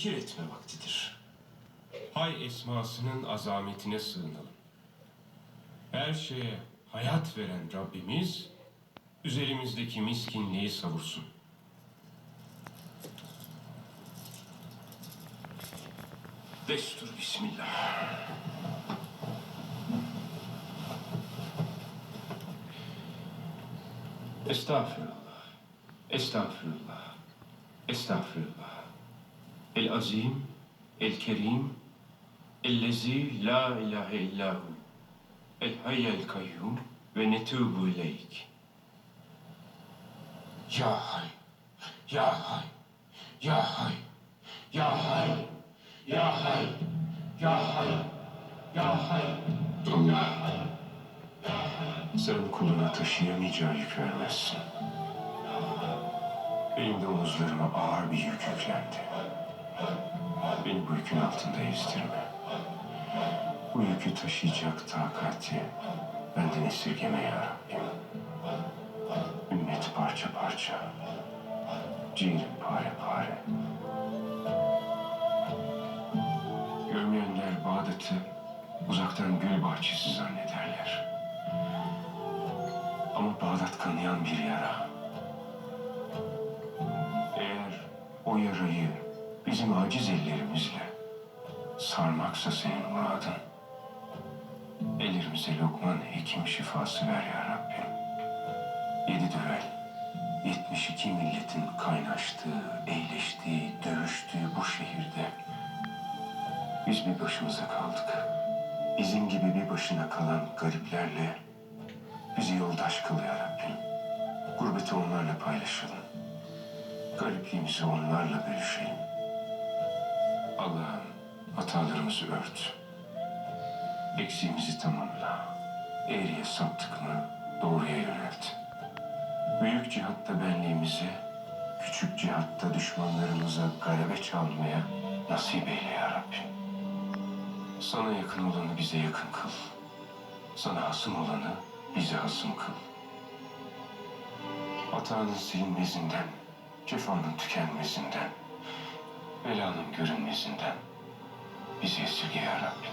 fikir etme vaktidir. Hay esmasının azametine sığınalım. Her şeye hayat veren Rabbimiz, üzerimizdeki miskinliği savursun. Destur Bismillah. Estağfirullah. Estağfirullah. Estağfirullah. El azim, el ellezi la ilahe illahu, el hayyel kayyum ve netubu ileyk. Ya hay, ya hay, ya hay, ya hay, ya hay, ya hay, ya hay. Allah. Sen kuluna taşıyamayacağı yük vermezsin. Benim de omuzlarıma ağır bir yük yüklendi. Bu yükün altında ezdirme. Bu yükü taşıyacak takati benden esirgeme ya. Ümmet parça parça, ciğerim pare pare. Görmeyenler Bağdat'ı uzaktan gül bahçesi zannederler. Ama Bağdat kanayan bir yara. Eğer o yarayı bizim aciz ellerimizle sarmaksa senin muradın, ellerimize Lokman hekim şifası ver ya Rabbim. Yedi düvel, 72 milletin kaynaştığı, eğleştiği, dövüştüğü bu şehirde biz bir başımıza kaldık. Bizim gibi bir başına kalan gariplerle bizi yoldaş kıl ya Rabbim. Gurbeti onlarla paylaşalım. Garipliğimizi onlarla bölüşelim. Allah'ım hatalarımızı ört. Eksiğimizi tamamla. Eğriye saptık mı doğruya yönelt. Büyük cihatta benliğimizi, küçük cihatta düşmanlarımıza galebe çalmaya nasip eyle ya Rabbim. Sana yakın olanı bize yakın kıl. Sana hasım olanı bize hasım kıl. Hatanın silinmesinden, cefanın tükenmesinden, belanın görünmesinden Bizi esirge yarabbim.